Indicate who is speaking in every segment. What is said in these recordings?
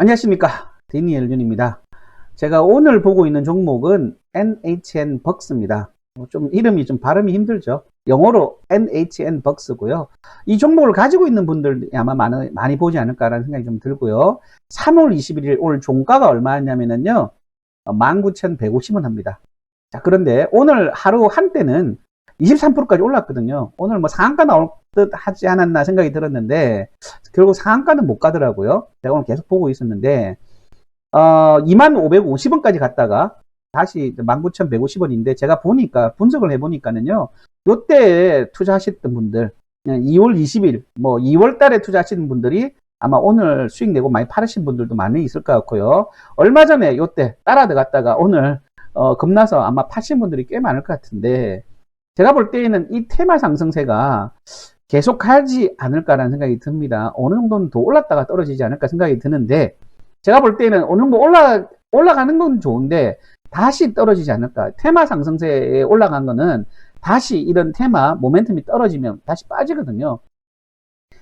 Speaker 1: 안녕하십니까. 데니엘 윤입니다. 제가 오늘 보고 있는 종목은 NHN 벅스입니다. 좀 이름이 좀 발음이 힘들죠? 영어로 NHN 벅스고요. 이 종목을 가지고 있는 분들 아마 많이, 많이 보지 않을까라는 생각이 좀 들고요. 3월 21일 오늘 종가가 얼마냐면요 19,150원 합니다. 자 그런데 오늘 하루 한때는 23%까지 올랐거든요 오늘 뭐 상한가 나올 듯 하지 않았나 생각이 들었는데 결국 상한가는 못 가더라고요. 제가 오늘 계속 보고 있었는데 어, 2550원까지 갔다가 다시 19,150원인데 제가 보니까 분석을 해보니까는요. 요때 투자하셨던 분들 2월 20일 뭐 2월 달에 투자하시는 분들이 아마 오늘 수익 내고 많이 팔으신 분들도 많이 있을 것 같고요. 얼마 전에 요때 따라 들어갔다가 오늘 어, 겁나서 아마 파신 분들이 꽤 많을 것 같은데 제가 볼 때에는 이 테마 상승세가 계속 가지 않을까라는 생각이 듭니다. 어느 정도는 더 올랐다가 떨어지지 않을까 생각이 드는데 제가 볼 때는 어느 정도 올라 올라가는 건 좋은데 다시 떨어지지 않을까. 테마 상승세에 올라간 거는 다시 이런 테마 모멘텀이 떨어지면 다시 빠지거든요.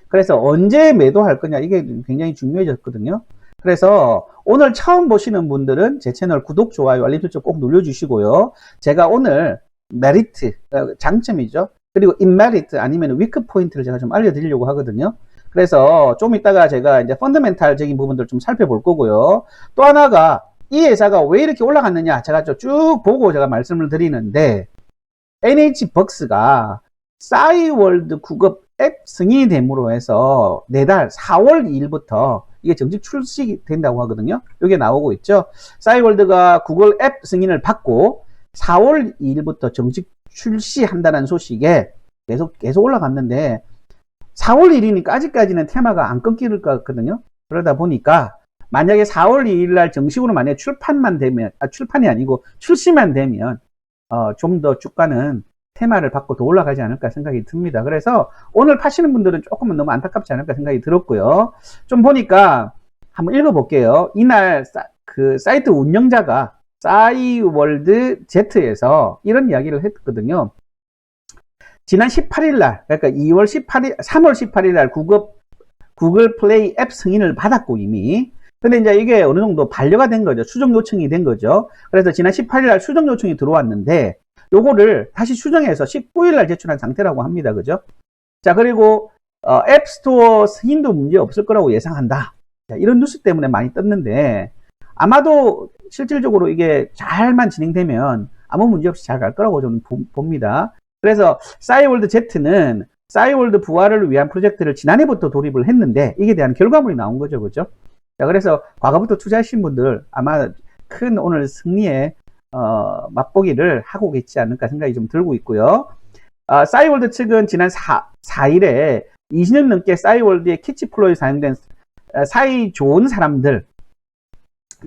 Speaker 1: 그래서 언제 매도할 거냐 이게 굉장히 중요해졌거든요. 그래서 오늘 처음 보시는 분들은 제 채널 구독, 좋아요, 알림 설정 꼭 눌러주시고요. 제가 오늘 메리트, 어, 장점이죠. 그리고 인메리트 아니면 위크 포인트를 제가 좀 알려드리려고 하거든요. 그래서 좀 이따가 제가 이제 펀더멘탈적인 부분들 좀 살펴볼 거고요. 또 하나가 이 회사가 왜 이렇게 올라갔느냐 제가 쭉 보고 제가 말씀을 드리는데 NH벅스가 싸이월드 9급 앱 승인이 됨으로 해서 내달 4월 2일부터 이게 정식 출시 된다고 하거든요. 이게 나오고 있죠. 싸이월드가 구글 앱 승인을 받고 4월 2일부터 정식 출시한다는 소식에 계속 계속 올라갔는데 4월 1일이니까 아직까지는 테마가 안 끊길 것 같거든요. 그러다 보니까 만약에 4월 2일 날 정식으로 만약 출판만 되면 아, 출판이 아니고 출시만 되면 어, 좀 더 주가는 테마를 받고 더 올라가지 않을까 생각이 듭니다. 그래서 오늘 파시는 분들은 조금은 너무 안타깝지 않을까 생각이 들었고요. 좀 보니까 한번 읽어볼게요. 이날 사, 그 사이트 운영자가 싸이월드 Z에서 이런 이야기를 했거든요. 지난 18일 날, 그러니까 2월 18일, 3월 18일 날 구글, 구글 플레이 앱 승인을 받았고 이미. 근데 이제 이게 어느 정도 반려가 된 거죠. 수정 요청이 된 거죠. 그래서 지난 18일 날 수정 요청이 들어왔는데 요거를 다시 수정해서 19일 날 제출한 상태라고 합니다. 그죠? 자, 그리고 어, 앱스토어 승인도 문제 없을 거라고 예상한다. 자, 이런 뉴스 때문에 많이 떴는데 아마도 실질적으로 이게 잘만 진행되면 아무 문제 없이 잘 갈 거라고 저는 봅니다. 그래서 싸이월드 Z는 싸이월드 부활을 위한 프로젝트를 지난해부터 돌입을 했는데 이게 대한 결과물이 나온 거죠. 그죠? 자, 그래서 과거부터 투자하신 분들 아마 큰 오늘 승리에 어, 맛보기를 하고 계시지 않을까 생각이 좀 들고 있고요. 어, 싸이월드 측은 지난 4, 4일에 20년 넘게 싸이월드의 캐치플로에 사용된 사이 좋은 사람들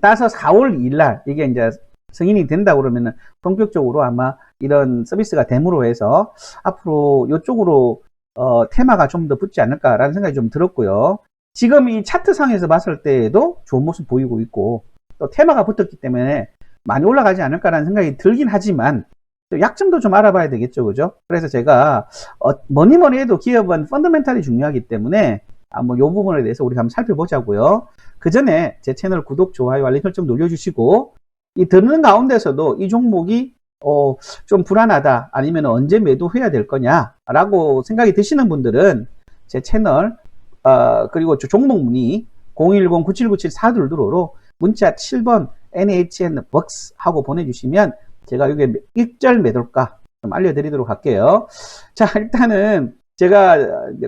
Speaker 1: 따서 4월 2일 날 이게 이제 승인이 된다 그러면은 본격적으로 아마 이런 서비스가 됨으로 해서 앞으로 이쪽으로 어, 테마가 좀 더 붙지 않을까라는 생각이 좀 들었고요. 지금 이 차트상에서 봤을 때에도 좋은 모습 보이고 있고 또 테마가 붙었기 때문에 많이 올라가지 않을까라는 생각이 들긴 하지만 또 약점도 좀 알아봐야 되겠죠. 그죠? 그래서 제가 어, 뭐니 뭐니 해도 기업은 펀더멘탈이 중요하기 때문에 아, 뭐, 요 부분에 대해서 우리 한번 살펴보자고요. 그 전에 제 채널 구독, 좋아요, 알림 설정 눌러주시고, 이 듣는 가운데서도 이 종목이, 어, 좀 불안하다, 아니면 언제 매도해야 될 거냐, 라고 생각이 드시는 분들은 제 채널, 어, 그리고 종목 문의 010-9797-422로 문자 7번 NHN 벅스 하고 보내주시면 제가 여기 일절 매도가 좀 알려드리도록 할게요. 자, 일단은 제가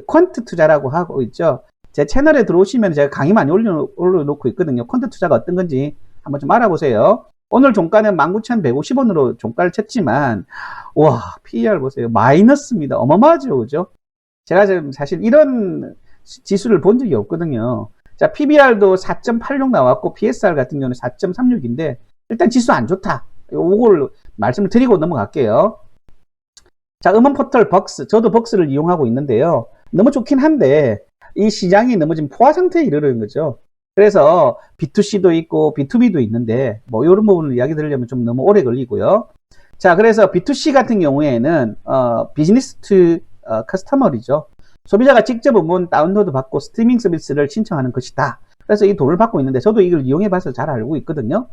Speaker 1: 퀀트 투자라고 하고 있죠. 제 채널에 들어오시면 제가 강의 많이 올려, 올려놓고 있거든요. 퀀트 투자가 어떤 건지 한번 좀 알아보세요. 오늘 종가는 19,150원으로 종가를 쳤지만, 와, PER 보세요. 마이너스입니다. 어마어마하죠. 그죠? 제가 지금 사실 이런 지수를 본 적이 없거든요. 자, PBR도 4.86 나왔고, PSR 같은 경우는 4.36인데, 일단 지수 안 좋다. 이걸 말씀을 드리고 넘어갈게요. 자, 음원 포털 벅스. 저도 벅스를 이용하고 있는데요. 너무 좋긴 한데, 이 시장이 너무 지금 포화 상태에 이르는 거죠. 그래서 B2C도 있고 B2B도 있는데, 뭐, 이런 부분을 이야기 드리려면 좀 너무 오래 걸리고요. 자, 그래서 B2C 같은 경우에는, 어, 비즈니스 투 어, 커스터머이죠. 소비자가 직접 음원 다운로드 받고 스트리밍 서비스를 신청하는 것이다. 그래서 이 돈을 받고 있는데 저도 이걸 이용해 봐서 잘 알고 있거든요.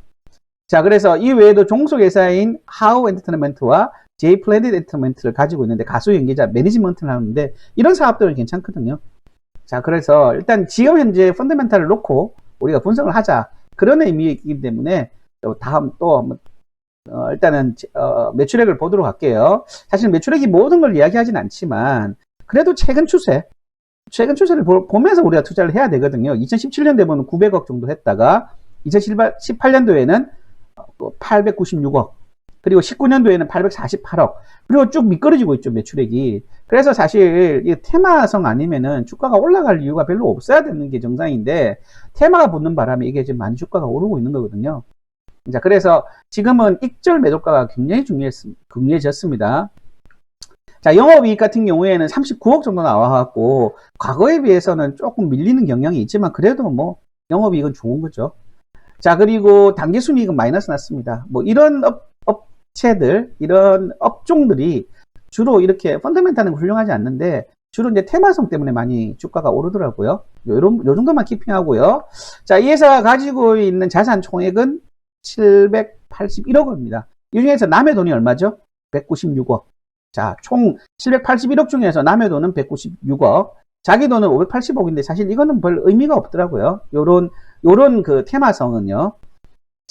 Speaker 1: 자, 그래서 이 외에도 종속 회사인 하우 엔터테인먼트와 J 플래닛 엔터테인먼트를 가지고 있는데 가수 연기자 매니지먼트를 하는데 이런 사업들은 괜찮거든요. 자, 그래서 일단 지금 현재 펀더멘탈을 놓고 우리가 분석을 하자. 그런 의미이기 때문에 또 다음 또 한번 어, 일단은 어, 매출액을 보도록 할게요. 사실 매출액이 모든 걸 이야기하진 않지만 그래도 최근 추세 최근 추세를 보, 면서 우리가 투자를 해야 되거든요. 2017년 되면 900억 정도 했다가 2018년도에는 896억 그리고 19년도에는 848억. 그리고 쭉 미끄러지고 있죠 매출액이. 그래서 사실 이 테마성 아니면은 주가가 올라갈 이유가 별로 없어야 되는 게 정상인데 테마가 붙는 바람에 이게 지금 많이 주가가 오르고 있는 거거든요. 자 그래서 지금은 익절 매도가가 굉장히 중요했, 중요해졌습니다. 자 영업이익 같은 경우에는 39억 정도 나와갖고 과거에 비해서는 조금 밀리는 경향이 있지만 그래도 뭐 영업이익은 좋은 거죠. 자 그리고 단기순이익은 마이너스 났습니다. 뭐 이런 업, 업체들 이런 업종들이 주로 이렇게 펀더멘탈은 훌륭하지 않는데 주로 이제 테마성 때문에 많이 주가가 오르더라고요. 요런 요 정도만 키핑하고요. 자 이 회사가 가지고 있는 자산 총액은 781억 원입니다. 이 중에서 남의 돈이 얼마죠? 196억. 자 총 781억 중에서 남의 돈은 196억. 자기 돈은 580억인데 사실 이거는 별 의미가 없더라고요. 요런, 요런 그 테마성은요.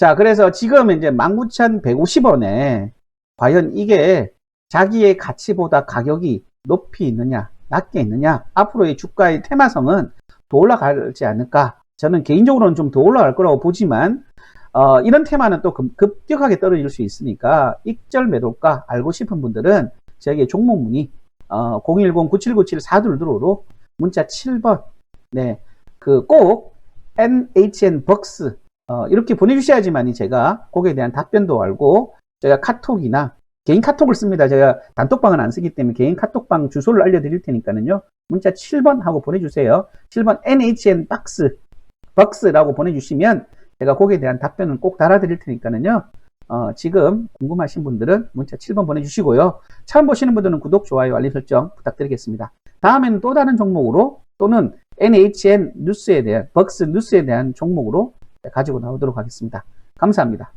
Speaker 1: 자, 그래서 지금 이제 19,150원에 과연 이게 자기의 가치보다 가격이 높이 있느냐, 낮게 있느냐, 앞으로의 주가의 테마성은 더 올라가지 않을까. 저는 개인적으로는 좀 더 올라갈 거라고 보지만, 어, 이런 테마는 또 급, 급격하게 떨어질 수 있으니까, 익절 매도가 알고 싶은 분들은 저에게 종목 문의, 어, 010-9797-4222로 문자 7번. 네. 그 꼭 NHN 벅스 어, 이렇게 보내주셔야지만이 제가 거기에 대한 답변도 알고 제가 카톡이나 개인 카톡을 씁니다. 제가 단톡방은 안 쓰기 때문에 개인 카톡방 주소를 알려드릴 테니까는요. 문자 7번 하고 보내주세요. 7번 NHN 박스 벅스라고 보내주시면 제가 거기에 대한 답변은 꼭 달아드릴 테니까는요. 어, 지금 궁금하신 분들은 문자 7번 보내주시고요. 처음 보시는 분들은 구독, 좋아요, 알림 설정 부탁드리겠습니다. 다음에는 또 다른 종목으로 또는 NHN 뉴스에 대한, 벅스 뉴스에 대한 종목으로 가지고 나오도록 하겠습니다. 감사합니다.